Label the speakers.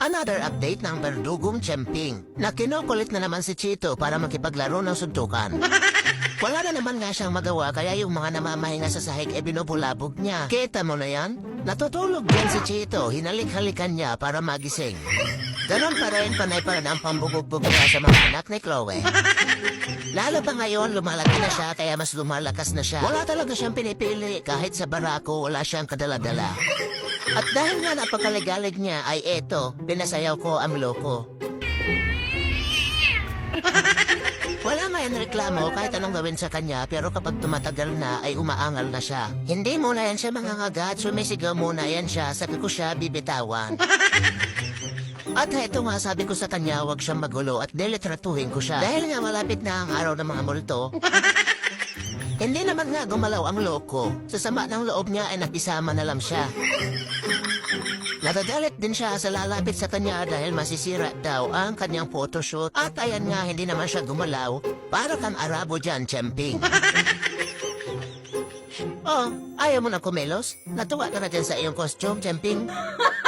Speaker 1: Another update ng Berdugong Chemping na kinukulit na naman si Chito para makipaglaro ng suntukan. Wala na naman nga siyang magawa kaya yung mga namamahinga sa sahig e binubulabog niya. Kita mo na yan? Natutulog din si Chito, hinalik-halikan niya para magising. Ganon pa rin panay pa rin ang pambubugbog niya sa mga anak ni Chloe. Lalo pa ngayon, lumalaki na siya kaya mas lumalakas na siya. Wala talaga siyang pinipili kahit sa barako wala siyang kadala-dala. At dahil nga napakaligalig niya ay eto, pinasayaw ko ang loko. Wala nga yan reklamo kahit anong gawin sa kanya pero kapag tumatagal na ay umaangal na siya. Hindi muna yan siya mangangagat, sumisigaw muna yan siya, sabi ko siya bibitawan. At heto nga sabi ko sa kanya huwag siyang magulo at delitratuhin ko siya. Dahil nga malapit na ang araw ng mga multo, hindi naman nga gumalaw ang loko. Sa sama ng loob niya ay napisama na lang siya. Natagalit din siya sa lalapit sa kanya dahil masisira daw ang kanyang photoshoot at ayan nga hindi naman siya gumalaw para kang Arabo dyan, Chemping. oh, ayaw mo na kumelos? Natuwa ka na dyan sa iyong costume, Chemping?